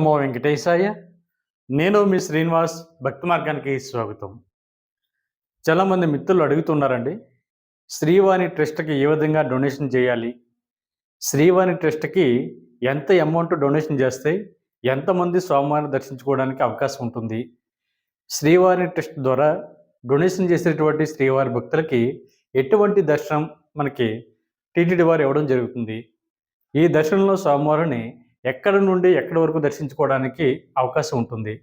నమో వెంకటేశాయ. నేను మీ శ్రీనివాస్ భక్తి మార్గానికి స్వాగతం. చాలామంది మిత్రులు అడుగుతున్నారండి శ్రీవాణి ట్రస్ట్కి ఏ విధంగా డొనేషన్ చేయాలి? శ్రీవాణి ట్రస్ట్కి ఎంత అమౌంట్ డొనేషన్ చేస్తే ఎంతమంది స్వామివారిని దర్శించుకోవడానికి అవకాశం ఉంటుంది? శ్రీవారి ట్రస్ట్ ద్వారా డొనేషన్ చేసేటువంటి శ్రీవారి భక్తులకి ఎటువంటి దర్శనం మనకి టీటీడీ వారు ఇవ్వడం జరుగుతుంది? ఈ దర్శనంలో స్వామివారిని ఎక్కడ నుండి ఎక్కడి వరకు దర్శించుకోవడానికి అవకాశం ఉంటుంది?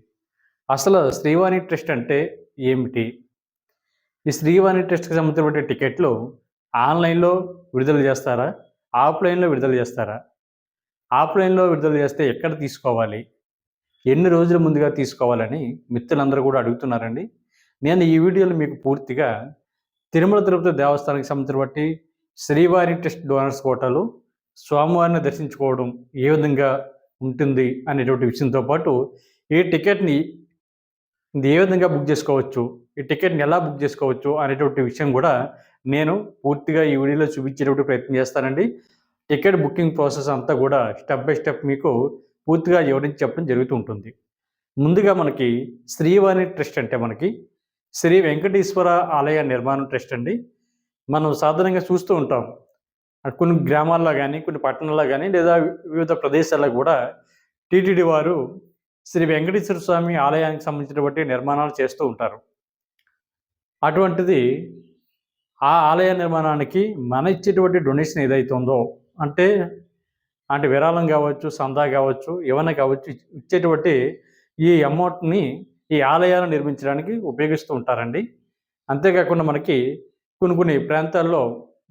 అసలు శ్రీవాణి ట్రస్ట్ అంటే ఏమిటి? ఈ శ్రీవాణి ట్రస్ట్కి సంబంధించిన టికెట్లు ఆన్లైన్లో విడుదల చేస్తారా? ఆఫ్లైన్లో విడుదల చేస్తారా? ఆఫ్లైన్లో విడుదల చేస్తే ఎక్కడ తీసుకోవాలి? ఎన్ని రోజుల ముందుగా తీసుకోవాలని మిత్రులందరూ కూడా అడుగుతున్నారండి. నేను ఈ వీడియోలో మీకు పూర్తిగా తిరుమల తిరుపతి దేవస్థానానికి సంబంధించిన బట్టి శ్రీవారి ట్రస్ట్ డోనర్స్ కోటాలు స్వామివారిని దర్శించుకోవడం ఏ విధంగా ఉంటుంది అనేటువంటి విషయంతో పాటు ఈ టికెట్ని ఇది ఏ విధంగా బుక్ చేసుకోవచ్చు ఈ టికెట్ని ఎలా బుక్ చేసుకోవచ్చు అనేటువంటి విషయం కూడా నేను పూర్తిగా ఈ వీడియోలో చూపించేటువంటి ప్రయత్నం చేస్తానండి. టికెట్ బుకింగ్ ప్రాసెస్ అంతా కూడా స్టెప్ బై స్టెప్ మీకు పూర్తిగా వివరించి చెప్పడం జరుగుతూ ఉంటుంది. ముందుగా మనకి శ్రీవాణి ట్రస్ట్ అంటే మనకి శ్రీ వెంకటేశ్వర ఆలయ నిర్మాణం ట్రస్ట్ అండి. మనం సాధారణంగా చూస్తూ ఉంటాం. కొన్ని గ్రామాల్లో కానీ కొన్ని పట్టణాల్లో కానీ లేదా వివిధ ప్రదేశాల్లో కూడా టీటీడీ వారు శ్రీ వెంకటేశ్వర స్వామి ఆలయానికి సంబంధించినటువంటి నిర్మాణాలు చేస్తూ ఉంటారు. అటువంటిది ఆ ఆలయ నిర్మాణానికి మన ఇచ్చేటువంటి డొనేషన్ ఏదైతే ఉందో అంటే అంటే విరాళం కావచ్చు సందా కావచ్చు ఏమైనా కావచ్చు ఇచ్చేటువంటి ఈ అమౌంట్ని ఈ ఆలయాలను నిర్మించడానికి ఉపయోగిస్తూ ఉంటారండి. అంతేకాకుండా మనకి కొన్ని కొన్ని ప్రాంతాల్లో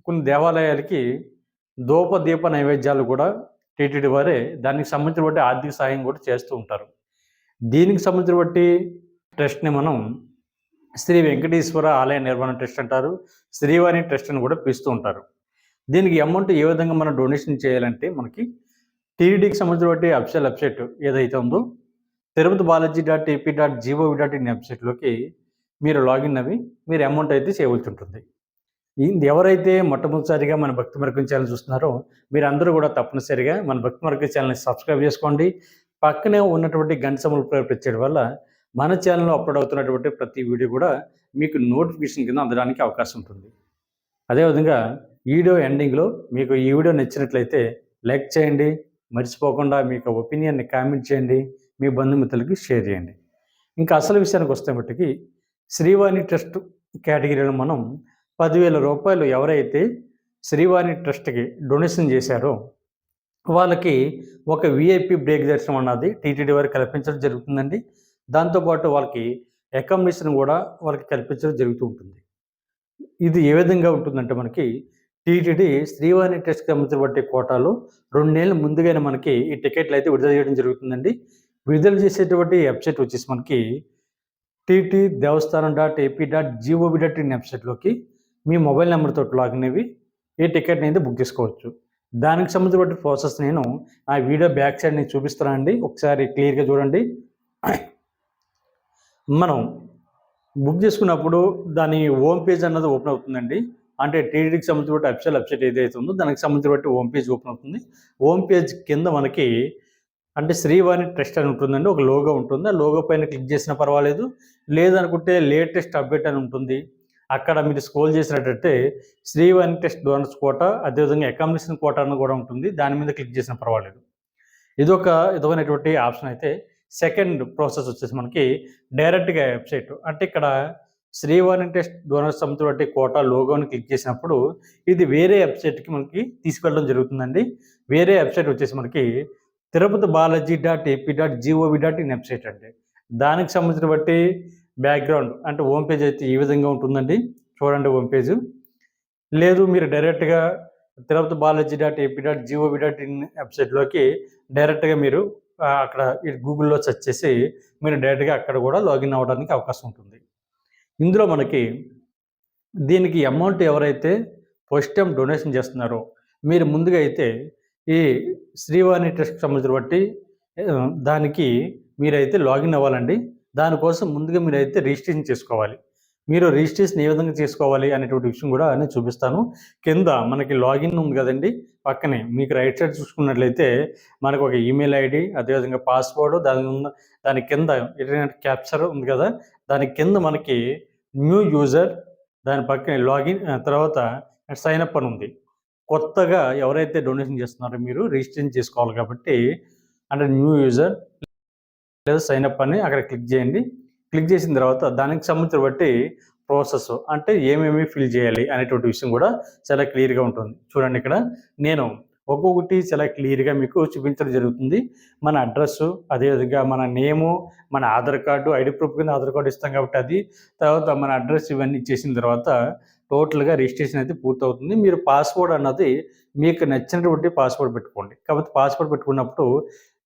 కొన్ని దేవాలయాలకి దూప దీప నైవేద్యాలు కూడా టీటీడీ వారే దానికి సంబంధించిన బట్టి ఆర్థిక సాయం కూడా చేస్తూ ఉంటారు. దీనికి సంబంధించినటువంటి ట్రస్ట్ని మనం శ్రీ వెంకటేశ్వర ఆలయ నిర్మాణ ట్రస్ట్ అంటారు. శ్రీవాణి ట్రస్ట్ అని కూడా పిలుస్తూ ఉంటారు. దీనికి అమౌంట్ ఏ విధంగా మనం డొనేషన్ చేయాలంటే మనకి టీడీడీకి సంబంధించినటువంటి అఫిషియల్ వెబ్సైట్ ఏదైతే ఉందో Tirupati Balaji dot AP dot GOV dot in వెబ్సైట్లోకి మీరు లాగిన్ అవి మీరు అమౌంట్ అయితే చేయవలసి ఉంటుంది. ఎవరైతే మొట్టమొదటిసారిగా మన భక్తి మార్గం ఛానల్ చూస్తున్నారో మీరు అందరూ కూడా తప్పనిసరిగా మన భక్తి మార్గం ఛానల్ని సబ్స్క్రైబ్ చేసుకోండి. పక్కనే ఉన్నటువంటి గంట సమలు ప్రయత్నించడం వల్ల మన ఛానల్లో అప్లోడ్ అవుతున్నటువంటి ప్రతి వీడియో కూడా మీకు నోటిఫికేషన్ కింద అందడానికి అవకాశం ఉంటుంది. అదేవిధంగా వీడియో ఎండింగ్లో మీకు ఈ వీడియో నచ్చినట్లయితే లైక్ చేయండి మర్చిపోకుండా మీకు ఒపీనియన్ని కామెంట్ చేయండి మీ బంధుమిత్రులకి షేర్ చేయండి. ఇంకా అసలు విషయానికి వస్తే మట్టుకి శ్రీవాణి ట్రస్ట్ కేటగిరీలో మనం పదివేల రూపాయలు ఎవరైతే శ్రీవాణి ట్రస్ట్కి డొనేషన్ చేశారో వాళ్ళకి ఒక విఐపి బ్రేక్ దర్శనం అన్నది టీటీడీ వారికి కల్పించడం జరుగుతుందండి. దాంతోపాటు వాళ్ళకి అకామిడేషన్ కూడా వాళ్ళకి కల్పించడం జరుగుతూ ఉంటుంది. ఇది ఏ విధంగా ఉంటుందంటే మనకి టీటీడీ శ్రీవాణి ట్రస్ట్కి సంబంధించిన కోటాలో నెలల ముందుగానే మనకి ఈ టికెట్లు అయితే విడుదల చేయడం జరుగుతుందండి. విడుదల చేసేటువంటి వెబ్సైట్ వచ్చేసి మనకి TT Devasthanam dot AP dot GOV dot in వెబ్సైట్లోకి మీ మొబైల్ నెంబర్తో లాగిన్ అవి ఈ టికెట్ని అయితే బుక్ చేసుకోవచ్చు. దానికి సంబంధించిన ప్రాసెస్ నేను ఆ వీడియో బ్యాక్ సైడ్ నేను చూపిస్తానండి ఒకసారి క్లియర్గా చూడండి. మనం బుక్ చేసుకున్నప్పుడు దాని హోమ్ పేజ్ అన్నది ఓపెన్ అవుతుందండి. అంటే టీడీకి సంబంధించిన అఫిషియల్ వెబ్సైట్ ఏదైతే ఉందో దానికి సంబంధించిన హోమ్ పేజ్ ఓపెన్ అవుతుంది. హోమ్ పేజ్ కింద మనకి అంటే శ్రీవాణి ట్రస్ట్ అని ఉంటుందండి. ఒక లోగో ఉంటుంది. ఆ లోగో పైన క్లిక్ చేసినా పర్వాలేదు. లేదనుకుంటే లేటెస్ట్ అప్డేట్ అని ఉంటుంది. అక్కడ మీరు స్కోల్ చేసినట్టయితే శ్రీ టెస్ట్ డోనర్స్ కోట అదేవిధంగా అకామిడేషన్ కోట అని కూడా ఉంటుంది. దాని మీద క్లిక్ చేసిన పర్వాలేదు. ఇది ఒక ఆప్షన్ అయితే సెకండ్ ప్రాసెస్ వచ్చేసి మనకి డైరెక్ట్గా వెబ్సైట్ అంటే ఇక్కడ శ్రీవాణి టెస్ట్ డోనర్స్ సంబంధించిన కోట లోగోని క్లిక్ చేసినప్పుడు ఇది వేరే వెబ్సైట్కి మనకి తీసుకెళ్ళడం జరుగుతుందండి. వేరే వెబ్సైట్ వచ్చేసి మనకి Tirupati Balaji dot AP dot GOV dot in website అండి. దానికి సంబంధించిన బట్టి బ్యాక్గ్రౌండ్ అంటే హోమ్ పేజ్ అయితే ఈ విధంగా ఉంటుందండి? చూడండి హోమ్ పేజ్ లేదు మీరు డైరెక్ట్గా Tirupati Balaji dot AP dot GOV dot in వెబ్సైట్లోకి డైరెక్ట్గా మీరు అక్కడ గూగుల్లో సెర్చ్ చేసి మీరు డైరెక్ట్గా అక్కడ కూడా లాగిన్ అవ్వడానికి అవకాశం ఉంటుంది. ఇందులో మనకి దీనికి అమౌంట్ ఎవరైతే ఫస్ట్ టైం డొనేషన్ చేస్తున్నారో మీరు ముందుగా అయితే ఈ శ్రీవాణి ట్రస్ట్కి సంబంధించిన బట్టి దానికి మీరైతే లాగిన్ అవ్వాలండి. దానికోసం ముందుగా మీరు అయితే రిజిస్ట్రేషన్ చేసుకోవాలి. మీరు రిజిస్ట్రేషన్ ఏ విధంగా చేసుకోవాలి అనేటువంటి విషయం కూడా నేను చూపిస్తాను. కింద మనకి లాగిన్ ఉంది కదండి పక్కనే మీకు రైట్ సైడ్ చూసుకున్నట్లయితే మనకు ఒక ఈమెయిల్ ఐడి అదేవిధంగా పాస్వర్డ్ దాని ఉన్న దాని కింద ఇంటర్నెట్ క్యాప్చర్ ఉంది కదా దాని కింద మనకి న్యూ యూజర్ దాని పక్కనే లాగిన్ తర్వాత సైన్ అప్ అని ఉంది. కొత్తగా ఎవరైతే డొనేషన్ చేస్తున్నారో మీరు రిజిస్ట్రేషన్ చేసుకోవాలి కాబట్టి అంటే న్యూ యూజర్ లేదా సైన్ అప్ అని అక్కడ క్లిక్ చేయండి. క్లిక్ చేసిన తర్వాత దానికి సంబంధించిన బట్టి ప్రాసెస్ అంటే ఏమేమి ఫిల్ చేయాలి అనేటువంటి విషయం కూడా చాలా క్లియర్గా ఉంటుంది. చూడండి ఇక్కడ నేను ఒక్కొక్కటి చాలా క్లియర్గా మీకు చూపించడం జరుగుతుంది. మన అడ్రస్ అదేవిధంగా మన నేము మన ఆధార్ కార్డు ఐడి ప్రూఫ్ కింద ఆధార్ కార్డు ఇస్తాం కాబట్టి అది. తర్వాత మన అడ్రస్ ఇవన్నీ ఇచ్చేసిన తర్వాత టోటల్గా రిజిస్ట్రేషన్ అయితే పూర్తవుతుంది. మీరు పాస్వర్డ్ అన్నది మీకు నచ్చినటువంటి పాస్వర్డ్ పెట్టుకోండి. కాబట్టి పాస్వర్డ్ పెట్టుకున్నప్పుడు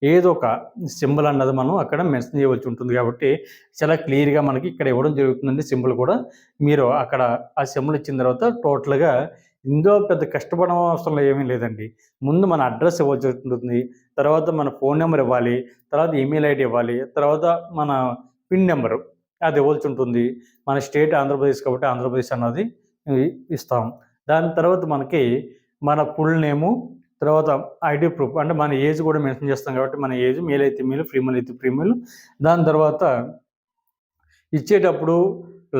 ఏదో ఒక సింబల్ అన్నది మనం అక్కడ మెన్షన్ చేయవలసి ఉంటుంది కాబట్టి చాలా క్లియర్గా మనకి ఇక్కడ ఇవ్వడం జరుగుతుందండి సింబల్ కూడా. మీరు అక్కడ ఆ సింబల్ ఇచ్చిన తర్వాత టోటల్గా ఇందులో పెద్ద కష్టపడడం అవసరం ఏమీ లేదండి. ముందు మన అడ్రస్ ఇవ్వాల్సి ఉంటుంది. తర్వాత మన ఫోన్ నెంబర్ ఇవ్వాలి. తర్వాత ఈమెయిల్ ఐడి ఇవ్వాలి. తర్వాత మన పిన్ నెంబరు అది ఇవ్వాల్సి ఉంటుంది. మన స్టేట్ ఆంధ్రప్రదేశ్ కాబట్టి ఆంధ్రప్రదేశ్ అన్నది ఇస్తాం. దాని తర్వాత మనకి మన ఫుల్ నేము తర్వాత ఐడి ప్రూఫ్ అంటే మన ఏజ్ కూడా మెన్షన్ చేస్తాం కాబట్టి మన ఏజ్ మేల్ అయితే మేలు ఫీమేల్ అయితే ఫీమేల్. దాని తర్వాత ఇచ్చేటప్పుడు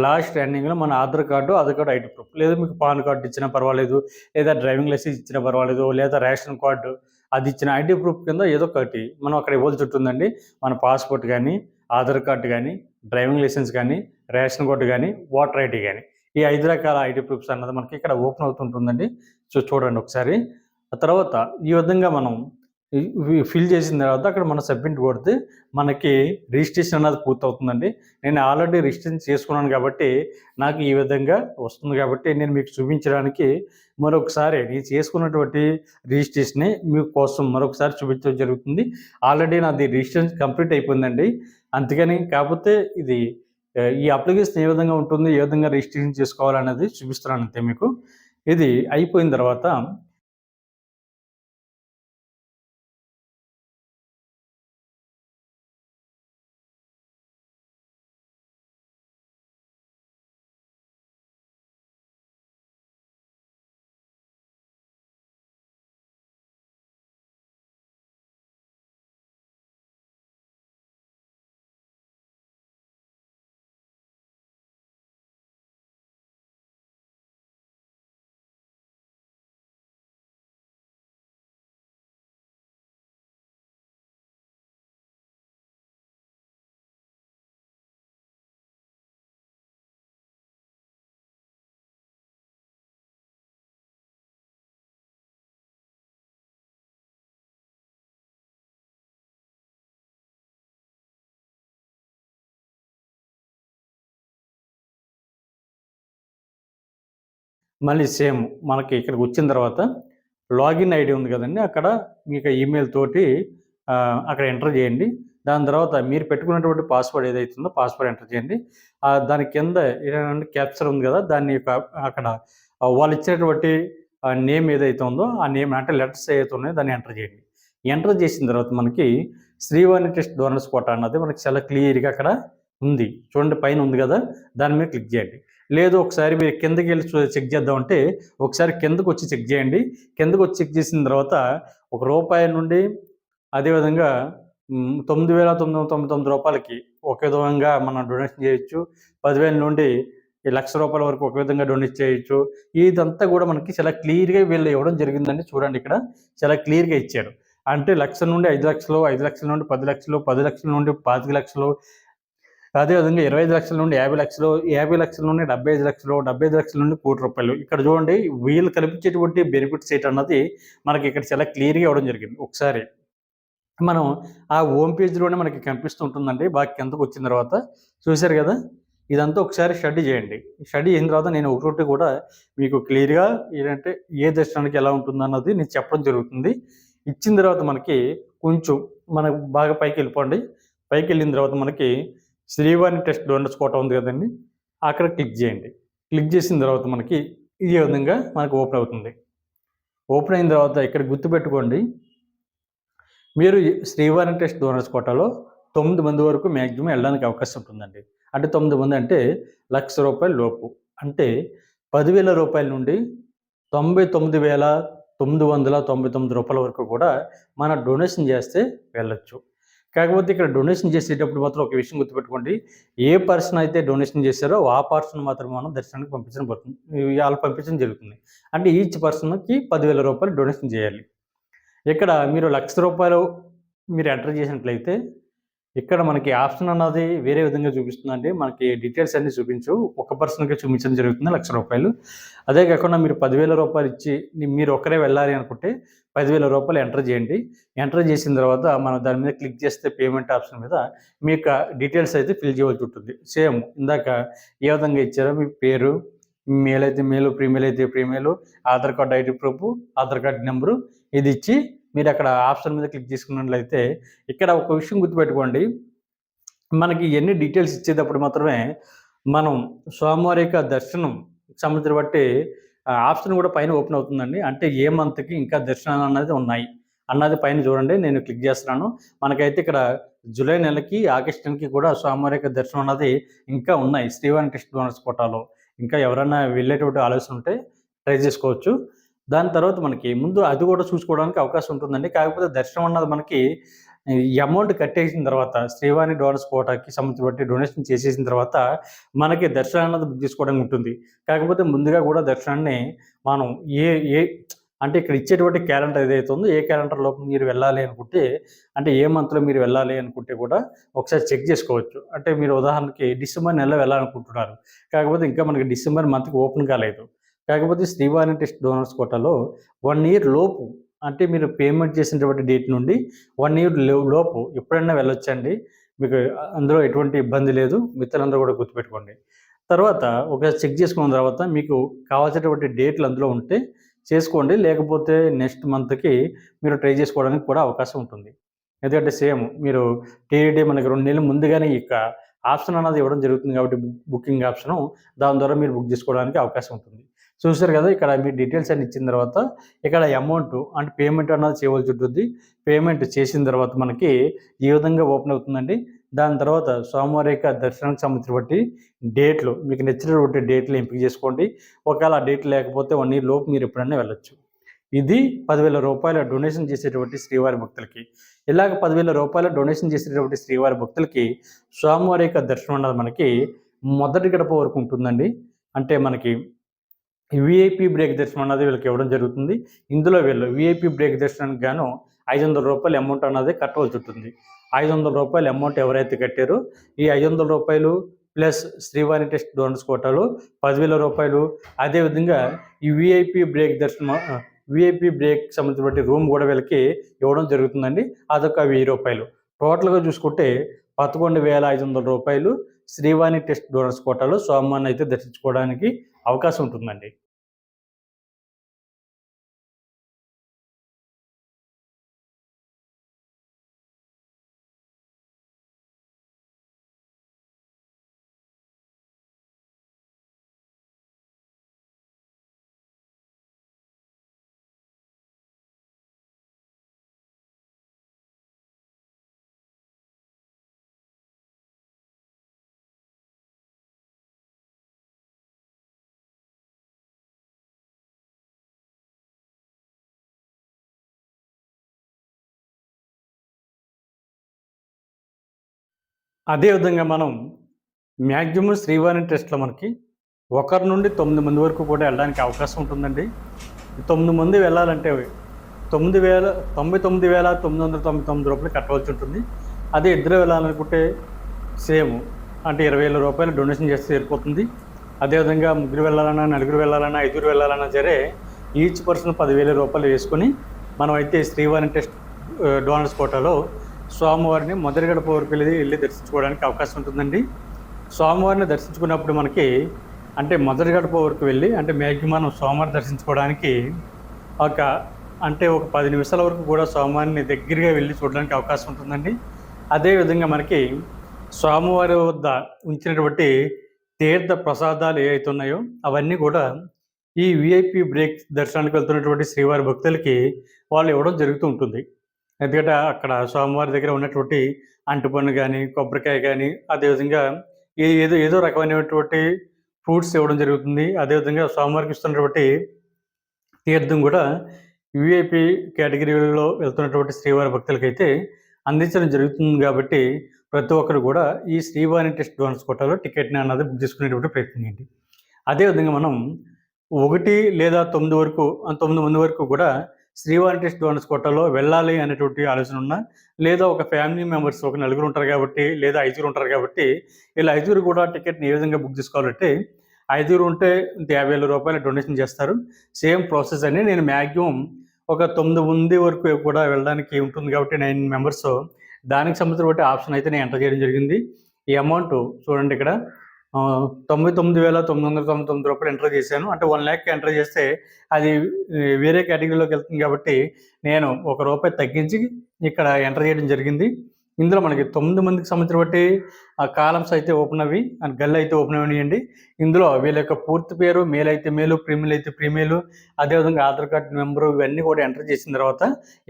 లాస్ట్ ఎండింగ్లో మన Aadhaar card Aadhaar card ID proof. లేదా మీకు పాన్ కార్డు ఇచ్చినా పర్వాలేదు లేదా డ్రైవింగ్ లైసెన్స్ ఇచ్చినా పర్వాలేదు లేదా రేషన్ కార్డు అది ఇచ్చిన ఐడి ప్రూఫ్ కింద ఏదో ఒకటి మనం అక్కడ ఇవ్వాల్సి ఉంటుందండి. మన పాస్పోర్ట్ కానీ ఆధార్ కార్డు కానీ డ్రైవింగ్ లైసెన్స్ కానీ రేషన్ కార్డు కానీ ఓటర్ ఐడి కానీ. ఈ ఐదు రకాల ఐడి ప్రూఫ్స్ అన్నది మనకి ఇక్కడ ఓపెన్ అవుతుంటుందండి. సో చూడండి ఒకసారి. ఆ తర్వాత ఈ విధంగా మనం ఫిల్ చేసిన తర్వాత అక్కడ మనం సబ్మిట్ కొడితే మనకి రిజిస్ట్రేషన్ అనేది పూర్తవుతుందండి. నేను ఆల్రెడీ రిజిస్ట్రేషన్ చేసుకున్నాను కాబట్టి నాకు ఈ విధంగా వస్తుంది కాబట్టి నేను మీకు చూపించడానికి మరొకసారి నేను చేసుకున్నటువంటి రిజిస్ట్రేషన్ మీకోసం మరొకసారి చూపించడం జరుగుతుంది. ఆల్రెడీ నాది రిజిస్ట్రేషన్ కంప్లీట్ అయిపోయిందండి. అందుకని కాకపోతే ఇది ఈ అప్లికేషన్ ఏ విధంగా ఉంటుంది ఏ విధంగా రిజిస్ట్రేషన్ చేసుకోవాలనేది చూపిస్తున్నాను అంతే మీకు. ఇది అయిపోయిన తర్వాత మళ్ళీ సేమ్ మనకి ఇక్కడికి వచ్చిన తర్వాత లాగిన్ ఐడి ఉంది కదండి అక్కడ మీకు ఈమెయిల్ తోటి అక్కడ ఎంటర్ చేయండి. దాని తర్వాత మీరు పెట్టుకున్నటువంటి పాస్వర్డ్ ఏదైతే ఉందో పాస్వర్డ్ ఎంటర్ చేయండి. దాని కింద ఏదైనా క్యాప్చర్ ఉంది కదా దాన్ని అక్కడ వాళ్ళు ఇచ్చినటువంటి నేమ్ ఏదైతే ఉందో ఆ నేమ్ అంటే లెటర్స్ ఏదైతే ఉన్నాయో దాన్ని ఎంటర్ చేయండి. ఎంటర్ చేసిన తర్వాత మనకి శ్రీవాణి టెస్ట్ డోనర్స్ కోట అన్నది మనకి చాలా క్లియర్గా అక్కడ ఉంది. చూడండి పైన ఉంది కదా దాని మీద క్లిక్ చేయండి. లేదు ఒకసారి మీరు కిందకి వెళ్ళి చెక్ చేద్దామంటే ఒకసారి కిందకు వచ్చి చెక్ చేయండి. కిందకు వచ్చి చెక్ చేసిన తర్వాత ఒక రూపాయి నుండి అదేవిధంగా తొమ్మిది వేల తొమ్మిది వందల తొమ్మిది తొమ్మిది రూపాయలకి ఒకే విధంగా మనం డొనేషన్ చేయొచ్చు. పదివేల నుండి లక్ష రూపాయల వరకు ఒక విధంగా డొనేట్ చేయొచ్చు. ఇదంతా కూడా మనకి చాలా క్లియర్గా వీళ్ళు ఇవ్వడం జరిగిందండి. చూడండి ఇక్కడ చాలా క్లియర్గా ఇచ్చారు. అంటే లక్ష నుండి ఐదు లక్షలు ఐదు లక్షల నుండి పది లక్షలు పది లక్షల నుండి పాతిక లక్షలు అదేవిధంగా ఇరవై ఐదు లక్షల నుండి యాభై లక్షలు యాభై లక్షల నుండి డెబ్బై ఐదు లక్షలు డెబ్బై ఐదు లక్షల నుండి కోటి రూపాయలు. ఇక్కడ చూడండి వీళ్ళు కల్పించేటువంటి బెనిఫిట్స్ ఏంటన్నది మనకి ఇక్కడ చాలా క్లియర్గా ఇవ్వడం జరిగింది. ఒకసారి మనం ఆ హోమ్ పేజ్లోనే మనకి కనిపిస్తూ ఉంటుందండి. బాగా కిందకు వచ్చిన తర్వాత చూశారు కదా? ఇదంతా ఒకసారి స్టడీ చేయండి. స్టడీ అయిన తర్వాత నేను ఒకటి కూడా మీకు క్లియర్గా ఏంటంటే ఏ దర్శనానికి ఎలా ఉంటుందన్నది నేను చెప్పడం జరుగుతుంది. ఇచ్చిన తర్వాత మనకి కొంచెం మనకు బాగా పైకి వెళ్ళిపోండి. పైకి వెళ్ళిన తర్వాత మనకి శ్రీవాణి టెస్ట్ డోనర్స్ కోట ఉంది కదండి. అక్కడ క్లిక్ చేయండి. క్లిక్ చేసిన తర్వాత మనకి ఈ విధంగా మనకు ఓపెన్ అవుతుంది. ఓపెన్ అయిన తర్వాత ఇక్కడ గుర్తుపెట్టుకోండి మీరు శ్రీవాణి టెస్ట్ డోనర్స్ కోటాలో తొమ్మిది మంది వరకు మ్యాక్సిమం వెళ్ళడానికి అవకాశం ఉంటుందండి. అంటే తొమ్మిది మంది అంటే లక్ష రూపాయల లోపు. అంటే పదివేల రూపాయల నుండి తొంభై తొమ్మిది వేల తొమ్మిది వందల తొంభై తొమ్మిది రూపాయల వరకు కూడా మన డొనేషన్ చేస్తే వెళ్ళొచ్చు. కాకపోతే ఇక్కడ డొనేషన్ చేసేటప్పుడు మాత్రం ఒక విషయం గుర్తుపెట్టుకోండి. ఏ పర్సన్ అయితే డొనేషన్ చేశారో ఆ పర్సన్ మాత్రం మనం దర్శనానికి పంపించడం పడుతుంది. వాళ్ళు పంపించడం జరుగుతుంది. అంటే ఈచ్ పర్సన్కి పదివేల రూపాయలు డొనేషన్ చేయాలి. ఇక్కడ మీరు లక్ష రూపాయలు మీరు ఎంటర్ చేసినట్లయితే ఇక్కడ మనకి ఆప్షన్ అన్నది వేరే విధంగా చూపిస్తుందండి. మనకి డీటెయిల్స్ అన్ని చూపించు. ఒక పర్సన్కి చూపించడం జరుగుతుంది లక్ష రూపాయలు. అదే కాకుండా మీరు పదివేల రూపాయలు ఇచ్చి మీరు ఒక్కరే వెళ్ళాలి అనుకుంటే పదివేల రూపాయలు ఎంటర్ చేయండి. ఎంటర్ చేసిన తర్వాత మనం దాని మీద క్లిక్ చేస్తే పేమెంట్ ఆప్షన్ మీద మీ యొక్క డీటెయిల్స్ అయితే ఫిల్ చేయవలసి ఉంటుంది. సేమ్ ఇందాక ఏ విధంగా ఇచ్చారో మీ పేరు మేల్ అయితే మేలు ప్రీమెయిల్ అయితే female Aadhaar card ID proof Aadhaar card number ఇది ఇచ్చి మీరు అక్కడ ఆప్షన్ మీద క్లిక్ చేసుకున్నట్లయితే ఇక్కడ ఒక విషయం గుర్తుపెట్టుకోండి. మనకి ఎన్ని డీటెయిల్స్ ఇచ్చేటప్పుడు మాత్రమే మనం స్వామివారి యొక్క దర్శనం సంబంధించిన బట్టి ఆప్షన్ కూడా పైన ఓపెన్ అవుతుందండి. అంటే ఏ మంత్కి ఇంకా దర్శనాలు అన్నది ఉన్నాయి. అన్నది పైన చూడండి నేను క్లిక్ చేస్తున్నాను. మనకైతే ఇక్కడ జూలై నెలకి ఆగస్ట్ నెలకి కూడా స్వామివారి యొక్క దర్శనం అన్నది ఇంకా ఉన్నాయి. శ్రీవారి కృష్ణ కోటాలో. ఇంకా ఎవరైనా వెళ్ళేటువంటి ఆలోచన ఉంటే ట్రై చేసుకోవచ్చు. దాని తర్వాత మనకి ముందు అది కూడా చూసుకోవడానికి అవకాశం ఉంటుందండి. కాకపోతే దర్శనం అన్నది మనకి ఈ అమౌంట్ కట్టేసిన తర్వాత శ్రీవాణి డోనర్స్ కోటాకి సంబంధించి డొనేషన్ చేసేసిన తర్వాత మనకి దర్శనం అన్నది బుక్ చేసుకోవడానికి ఉంటుంది. కాకపోతే ముందుగా కూడా దర్శనాన్ని మనం ఏ ఏ అంటే ఇక్కడ ఇచ్చేటువంటి క్యాలెండర్ ఏదైతే ఉందో ఏ క్యాలెండర్ లోపు మీరు వెళ్ళాలి అనుకుంటే అంటే ఏ మంత్లో మీరు వెళ్ళాలి అనుకుంటే కూడా ఒకసారి చెక్ చేసుకోవచ్చు. అంటే మీరు ఉదాహరణకి డిసెంబర్ నెలలో వెళ్ళాలనుకుంటున్నారు. కాకపోతే ఇంకా మనకి డిసెంబర్ మంత్కి ఓపెన్ కాలేదు. కాకపోతే శ్రీవాణి టెస్ట్ డోనర్స్ కోటాలో వన్ ఇయర్ లోపు అంటే మీరు పేమెంట్ చేసినటువంటి డేట్ నుండి వన్ ఇయర్ లోపు ఎప్పుడైనా వెళ్ళొచ్చండి. మీకు అందులో ఎటువంటి ఇబ్బంది లేదు. మిత్రులందరూ కూడా గుర్తుపెట్టుకోండి. తర్వాత ఒకసారి చెక్ చేసుకున్న తర్వాత మీకు కావాల్సినటువంటి డేట్లు అందులో ఉంటే చేసుకోండి. లేకపోతే నెక్స్ట్ మంత్కి మీరు ట్రై చేసుకోవడానికి కూడా అవకాశం ఉంటుంది. ఎందుకంటే సేమ్ మీరు టీడీడీ మనకి రెండు నెలలు ముందుగానే ఇక ఆప్షన్ అన్నది ఇవ్వడం జరుగుతుంది కాబట్టి బుకింగ్ ఆప్షను. దాని ద్వారా మీరు బుక్ చేసుకోవడానికి అవకాశం ఉంటుంది. చూసారు కదా ఇక్కడ మీ డీటెయిల్స్ అన్ని ఇచ్చిన తర్వాత ఇక్కడ అమౌంట్ అంటే పేమెంట్ అన్నది చేయవలసి ఉంటుంది. పేమెంట్ చేసిన తర్వాత మనకి ఈ విధంగా ఓపెన్ అవుతుందండి? దాని తర్వాత సోమవారి యొక్క దర్శనానికి సంబంధించిన బట్టి డేట్లు మీకు నచ్చినటువంటి డేట్లు ఎంపిక చేసుకోండి. ఒకవేళ ఆ డేట్ లేకపోతే వన్ ఇయర్ లోపు మీరు ఎప్పుడైనా వెళ్ళొచ్చు. ఇది పదివేల రూపాయల డొనేషన్ చేసేటువంటి శ్రీవారి భక్తులకి. ఇలాగ పదివేల రూపాయల డొనేషన్ చేసేటువంటి శ్రీవారి భక్తులకి స్వామివారి యొక్క దర్శనం అన్నది మనకి మొదటి గడప వరకు ఉంటుందండి. అంటే మనకి విఐపి బ్రేక్ దర్శనం అన్నది వీళ్ళకి ఇవ్వడం జరుగుతుంది. ఇందులో వీళ్ళు విఐపి బ్రేక్ దర్శనానికి గాను ఐదు వందల రూపాయలు అమౌంట్ అన్నది కట్టవలసి ఉంటుంది. ఐదు వందల రూపాయలు అమౌంట్ ఎవరైతే కట్టారో ఈ ఐదు వందల రూపాయలు ప్లస్ శ్రీవాణి టెస్ట్ డోనర్స్ కోటాలు పదివేల రూపాయలు. అదేవిధంగా ఈ విఐపి బ్రేక్ దర్శనం విఐపి బ్రేక్ సంబంధించిన రూమ్ కూడా వీళ్ళకి ఇవ్వడం జరుగుతుందండి. అదొక వెయ్యి రూపాయలు. టోటల్గా చూసుకుంటే పదకొండు వేల ఐదు వందల రూపాయలు శ్రీవాణి టెస్ట్ డోనర్స్ కోటాలు సోమవారం అయితే దర్శించుకోవడానికి అవకాశం ఉంటుందండి. అదేవిధంగా మనం మ్యాక్సిమం శ్రీవాణి టెస్ట్లో మనకి ఒకరి నుండి తొమ్మిది మంది వరకు కూడా వెళ్ళడానికి అవకాశం ఉంటుందండి. తొమ్మిది మంది వెళ్ళాలంటే తొమ్మిది వేల తొంభై తొమ్మిది వేల తొమ్మిది వందల తొంభై తొమ్మిది రూపాయలు కట్టవలసి ఉంటుంది. అదే ఇద్దరు వెళ్ళాలనుకుంటే సేమ్ అంటే ఇరవై వేల రూపాయలు డొనేషన్ చేస్తే సరిపోతుంది. అదేవిధంగా ముగ్గురు వెళ్ళాలన్నా నలుగురు వెళ్ళాలన్నా ఐదుగురు వెళ్ళాలన్నా సరే ఈచ్ పర్సన్ పదివేల రూపాయలు వేసుకొని మనం అయితే శ్రీవాణి టెస్ట్ డోనర్స్ కోటాలో స్వామివారిని మొదటి గడప వరకు వెళ్ళి వెళ్ళి దర్శించుకోవడానికి అవకాశం ఉంటుందండి. స్వామివారిని దర్శించుకున్నప్పుడు మనకి అంటే మొదటి గడప వరకు వెళ్ళి అంటే మ్యాక్సిమం స్వామివారిని దర్శించుకోవడానికి ఒక అంటే ఒక పది నిమిషాల వరకు కూడా స్వామివారిని దగ్గరగా వెళ్ళి చూడడానికి అవకాశం ఉంటుందండి. అదేవిధంగా మనకి స్వామివారి వద్ద ఉంచినటువంటి తీర్థ ప్రసాదాలు ఏవైతే ఉన్నాయో అవన్నీ కూడా ఈ విఐపి బ్రేక్ దర్శనానికి వెళ్తున్నటువంటి శ్రీవారి భక్తులకి వాళ్ళు ఇవ్వడం జరుగుతూ ఉంటుంది. ఎందుకంటే అక్కడ స్వామివారి దగ్గర ఉన్నటువంటి అంటుపన్ను కానీ కొబ్బరికాయ కానీ అదేవిధంగా ఏ- ఏదో ఏదో రకమైనటువంటి ఫ్రూట్స్ ఇవ్వడం జరుగుతుంది. అదేవిధంగా స్వామివారికి ఇస్తున్నటువంటి తీర్థం కూడా యూఏపీ కేటగిరీలో వెళ్తున్నటువంటి శ్రీవారి భక్తులకైతే అందించడం జరుగుతుంది కాబట్టి ప్రతి ఒక్కరు కూడా ఈ శ్రీవారి టెస్ట్ డోనర్స్ కోటాలో టికెట్ని అన్నది బుక్ చేసుకునేటువంటి ప్రయత్నం చేయండి. అదేవిధంగా మనం ఒకటి లేదా తొమ్మిది వరకు తొమ్మిది మంది వరకు కూడా శ్రీవారి డోనర్స్ కోటలో వెళ్ళాలి అనేటువంటి ఆలోచన ఉన్నా లేదా ఒక ఫ్యామిలీ మెంబర్స్ ఒక నలుగురు ఉంటారు కాబట్టి లేదా ఐదుగురు ఉంటారు కాబట్టి ఇలా ఐదుగురు కూడా టికెట్ని ఏ విధంగా బుక్ చేసుకోవాలంటే ఐదుగురు ఉంటే యాభై వేల రూపాయలు డొనేషన్ చేస్తారు. సేమ్ ప్రాసెస్ అని నేను మ్యాక్సిమం ఒక తొమ్మిది మంది వరకు కూడా వెళ్ళడానికి ఉంటుంది కాబట్టి నైన్ మెంబర్స్. దానికి సంబంధించిన ఆప్షన్ అయితే నేను ఎంటర్ చేయడం జరిగింది. ఈ అమౌంట్ చూడండి ఇక్కడ. తొంభై తొమ్మిది వేల తొమ్మిది వందల తొంభై తొమ్మిది రూపాయలు ఎంటర్ చేశాను. అంటే వన్ ల్యాక్ ఎంటర్ చేస్తే అది వేరే కేటగిరీలోకి వెళ్తుంది కాబట్టి నేను ఒక రూపాయి తగ్గించి ఇక్కడ ఎంటర్ చేయడం జరిగింది. ఇందులో మనకి తొమ్మిది మందికి సంబంధించిన బట్టి ఆ కాలమ్స్ అయితే ఓపెన్ అవి అండ్ గల్ అయితే ఓపెన్ అవ్వండి ఇందులో వీళ్ళ యొక్క పూర్తి పేరు మేల్ అయితే మేలు ప్రీమియల్ అయితే ప్రీమియలు అదేవిధంగా ఆధార్ కార్డు నెంబరు ఇవన్నీ కూడా ఎంటర్ చేసిన తర్వాత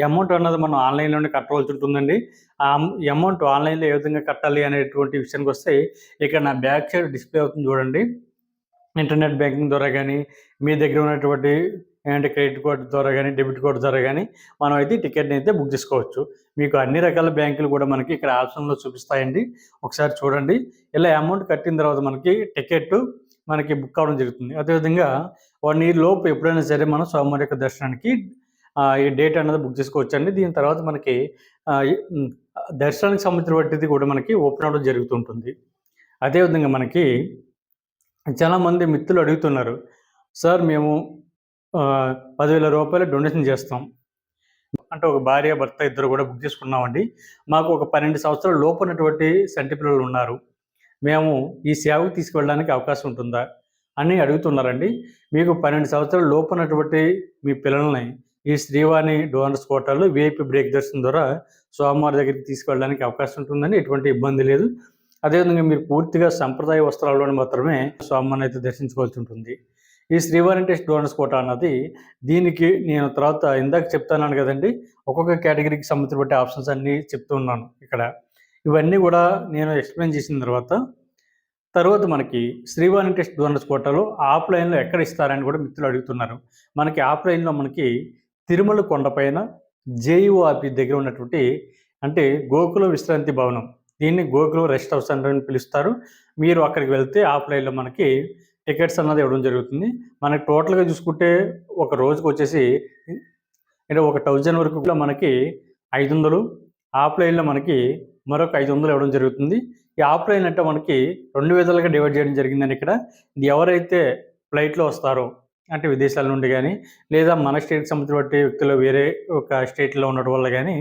అమౌంట్ అన్నది మనం ఆన్లైన్లోనే కట్టవలసి ఉంటుందండి. ఆ అమౌంట్ ఆన్లైన్లో ఏ విధంగా కట్టాలి అనేటువంటి విషయానికి వస్తే ఇక్కడ నా బ్యాక్ సైడ్ డిస్ప్లే అవుతుంది చూడండి. ఇంటర్నెట్ బ్యాంకింగ్ ద్వారా కానీ మీ దగ్గర ఉన్నటువంటి అంటే క్రెడిట్ కార్డు ద్వారా కానీ డెబిట్ కార్డు ద్వారా కానీ మనం అయితే టికెట్ని అయితే బుక్ చేసుకోవచ్చు. మీకు అన్ని రకాల బ్యాంకులు కూడా మనకి ఇక్కడ ఆప్షన్లో చూపిస్తాయండి. ఒకసారి చూడండి. ఇలా అమౌంట్ కట్టిన తర్వాత మనకి టికెట్ మనకి బుక్ అవ్వడం జరుగుతుంది. అదేవిధంగా వన్ ఇయర్ లోపు ఎప్పుడైనా సరే మనం స్వామివారి యొక్క దర్శనానికి ఈ డేట్ అనేది బుక్ చేసుకోవచ్చు అండి దీని తర్వాత మనకి దర్శనానికి సంబంధించిన ఉమ్, కూడా మనకి ఓపెన్ అవడం జరుగుతుంటుంది. అదేవిధంగా మనకి చాలామంది మిత్రులు అడుగుతున్నారు సార్ మేము పదివేల రూపాయలు డొనేషన్ చేస్తాం. అంటే ఒక భార్య భర్త ఇద్దరు కూడా బుక్ చేసుకున్నామండి. మాకు ఒక పన్నెండు సంవత్సరాల లోపు ఉన్నటువంటి సంటి పిల్లలు ఉన్నారు. మేము ఈ సేవకు తీసుకువెళ్ళడానికి అవకాశం ఉంటుందా అని అడుగుతున్నారండి. మీకు పన్నెండు సంవత్సరాల లోపు ఉన్నటువంటి మీ పిల్లల్ని ఈ శ్రీవాణి డోనర్స్ కోటాలో విఐపి బ్రేక్ దర్శనం ద్వారా స్వామివారి దగ్గరికి తీసుకెళ్ళడానికి అవకాశం ఉంటుందని ఎటువంటి ఇబ్బంది లేదు. అదేవిధంగా మీరు పూర్తిగా సంప్రదాయ వస్త్రాల్లోని మాత్రమే స్వామివారిని అయితే దర్శించుకోవాల్సి ఉంటుంది. ఈ శ్రీ టెస్ట్ డోనర్స్ కోట అన్నది దీనికి నేను తర్వాత ఇందాక చెప్తాను కదండి ఒక్కొక్క కేటగిరీకి సంబంధించిన బట్టి ఆప్షన్స్ అన్నీ చెప్తున్నాను ఇక్కడ. ఇవన్నీ కూడా నేను ఎక్స్ప్లెయిన్ చేసిన తర్వాత తర్వాత మనకి శ్రీవాణి టెస్ట్ డోనర్స్ కోటాలో ఆఫ్లైన్లో ఎక్కడ ఇస్తారని కూడా మిత్రులు అడుగుతున్నారు. మనకి ఆఫ్లైన్లో మనకి తిరుమల కొండపైన జేఈఓ ఆఫీస్ దగ్గర ఉన్నటువంటి అంటే గోకుల విశ్రాంతి భవనం. దీన్ని గోకుల రెస్ట్ హౌస్ అని పిలుస్తారు. మీరు అక్కడికి వెళ్తే ఆఫ్లైన్లో మనకి టికెట్స్ అన్నది ఇవ్వడం జరుగుతుంది. మనకి టోటల్గా చూసుకుంటే ఒక రోజుకి వచ్చేసి అంటే ఒక థౌజండ్ వరకు కూడా మనకి ఐదు వందలు ఆఫ్లైన్లో మనకి మరొక ఐదు వందలు ఇవ్వడం జరుగుతుంది. ఈ ఆఫ్లైన్ అంటే మనకి రెండు విధాలుగా డివైడ్ చేయడం జరిగిందని ఇక్కడ. ఇది ఎవరైతే ఫ్లైట్లో వస్తారో అంటే విదేశాల నుండి కానీ లేదా మన స్టేట్కి సంబంధించినటువంటి వ్యక్తులు వేరే ఒక స్టేట్లో ఉండడం వల్ల కానీ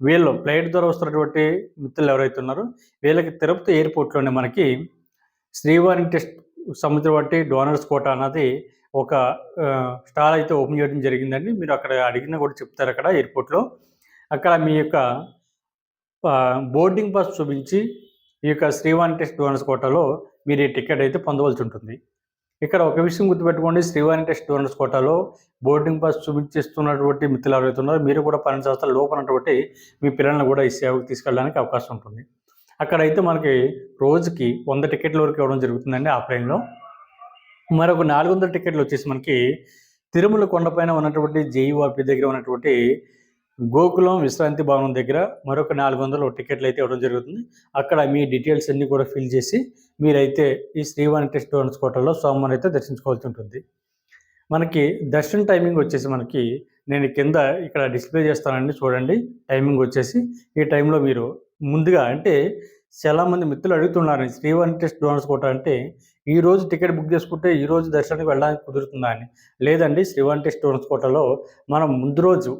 వీళ్ళు ఫ్లైట్ ద్వారా వస్తున్నటువంటి మిత్రులు ఎవరైతే ఉన్నారో వీళ్ళకి తిరుపతి ఎయిర్పోర్ట్లోనే మనకి శ్రీవారి టెస్ట్ సంబంధించినటువంటి డోనర్స్ కోట అన్నది ఒక స్టాల్ అయితే ఓపెన్ చేయడం జరిగిందండి. మీరు అక్కడ అడిగినా కూడా చెప్తారు అక్కడ ఎయిర్పోర్ట్లో. అక్కడ మీ యొక్క బోర్డింగ్ పాస్ చూపించి ఈ యొక్క శ్రీవాణి టెస్ట్ డోనర్స్ కోటాలో మీరు ఈ టికెట్ అయితే పొందవలసి ఉంటుంది. ఇక్కడ ఒక విషయం గుర్తుపెట్టుకోండి. శ్రీవాణి టెస్ట్ డోనర్స్ కోటాలో బోర్డింగ్ పాస్ చూపించేస్తున్నటువంటి మిత్రులు ఎవరైతే ఉన్నారో మీరు కూడా పన్నెండు సంవత్సరాల లోపలటువంటి మీ పిల్లలను కూడా ఈ సేవకు తీసుకెళ్ళడానికి అవకాశం ఉంటుంది. అక్కడైతే మనకి రోజుకి వంద టికెట్ల వరకు ఇవ్వడం జరుగుతుందండి ఆఫ్లైన్లో మరొక నాలుగు వందల టికెట్లు వచ్చేసి మనకి తిరుమల కొండపైన ఉన్నటువంటి జేఈఓపి దగ్గర ఉన్నటువంటి గోకులం విశ్రాంతి భవనం దగ్గర మరొక నాలుగు వందలు టికెట్లు అయితే ఇవ్వడం జరుగుతుంది. అక్కడ మీ డీటెయిల్స్ అన్ని కూడా ఫిల్ చేసి మీరైతే ఈ శ్రీవాణి టెస్ట్ డోనర్స్ సోమవారం అయితే దర్శించుకోవాల్సి ఉంటుంది. మనకి దర్శన టైమింగ్ వచ్చేసి మనకి నేను కింద ఇక్కడ డిస్ప్లే చేస్తానండి చూడండి టైమింగ్ వచ్చేసి. ఈ టైంలో మీరు ముందుగా అంటే చాలామంది మిత్రులు అడుగుతున్నారు శ్రీవాణి టెస్ట్ డోనర్స్ కోట అంటే ఈ రోజు టికెట్ బుక్ చేసుకుంటే ఈ రోజు దర్శనానికి వెళ్ళడానికి కుదురుతుందా అని. లేదండి శ్రీవాణి టెస్ట్ డోనర్స్ కోటలో మనం ముందు రోజు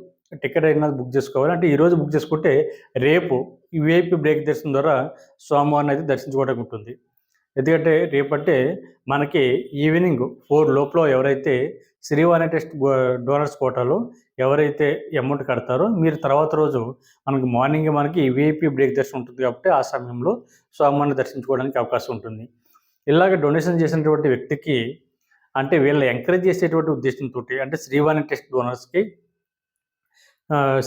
టికెట్ అయినా బుక్ చేసుకోవాలి. అంటే ఈ రోజు బుక్ చేసుకుంటే రేపు విఐపి బ్రేక్ దర్శనం ద్వారా సోమవారం అయితే దర్శించుకోవడానికి ఉంటుంది. ఎందుకంటే రేపంటే మనకి ఈవినింగ్ ఫోర్ లోపల ఎవరైతే శ్రీవాణి టెస్ట్ డోనర్స్ కోటాలో ఎవరైతే అమౌంట్ కడతారో మీరు తర్వాత రోజు మనకి మార్నింగ్ మనకి వీఐపీ బ్రేక్ దర్శనం ఉంటుంది కాబట్టి ఆ సమయంలో స్వామివారిని దర్శించుకోవడానికి అవకాశం ఉంటుంది. ఇలాగ డొనేషన్ చేసినటువంటి వ్యక్తికి అంటే వీళ్ళని ఎంకరేజ్ చేసేటువంటి ఉద్దేశంతో అంటే శ్రీవాణి టెస్ట్ డోనర్స్కి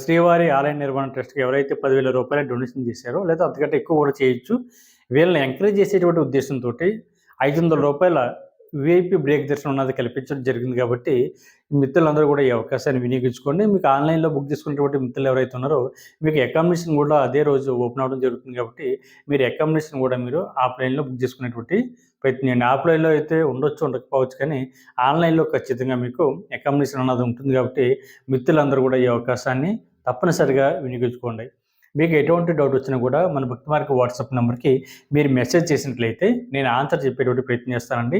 శ్రీవారి ఆలయ నిర్మాణ ట్రస్ట్కి ఎవరైతే పదివేల రూపాయలు డొనేషన్ చేశారో లేదా అంతకంటే ఎక్కువ కూడా చేయొచ్చు. వీళ్ళని ఎంకరేజ్ చేసేటువంటి ఉద్దేశంతో ఐదు వందల రూపాయల విఐపి బ్రేక్ దర్శనం ఉన్నది కల్పించడం జరిగింది కాబట్టి మిత్రులందరూ కూడా ఈ అవకాశాన్ని వినియోగించుకోండి. మీకు ఆన్లైన్లో బుక్ చేసుకున్నటువంటి మిత్రులు ఎవరైతే ఉన్నారో మీకు అకామిడేషన్ కూడా అదే రోజు ఓపెన్ అవ్వడం జరుగుతుంది కాబట్టి మీరు అకామిడేషన్ కూడా మీరు ఆఫ్లైన్లో బుక్ చేసుకునేటువంటి ప్రయత్నం చేయండి. ఆఫ్లైన్లో అయితే ఉండొచ్చు ఉండకపోవచ్చు కానీ ఆన్లైన్లో ఖచ్చితంగా మీకు అకామిడేషన్ అన్నది ఉంటుంది కాబట్టి మిత్రులందరూ కూడా ఈ అవకాశాన్ని తప్పనిసరిగా వినియోగించుకోండి. మీకు ఎటువంటి డౌట్ వచ్చినా కూడా మన భక్తి మార్గ వాట్సాప్ నెంబర్కి మీరు మెసేజ్ చేసినట్లయితే నేను ఆన్సర్ చెప్పేటువంటి ప్రయత్నం చేస్తానండి.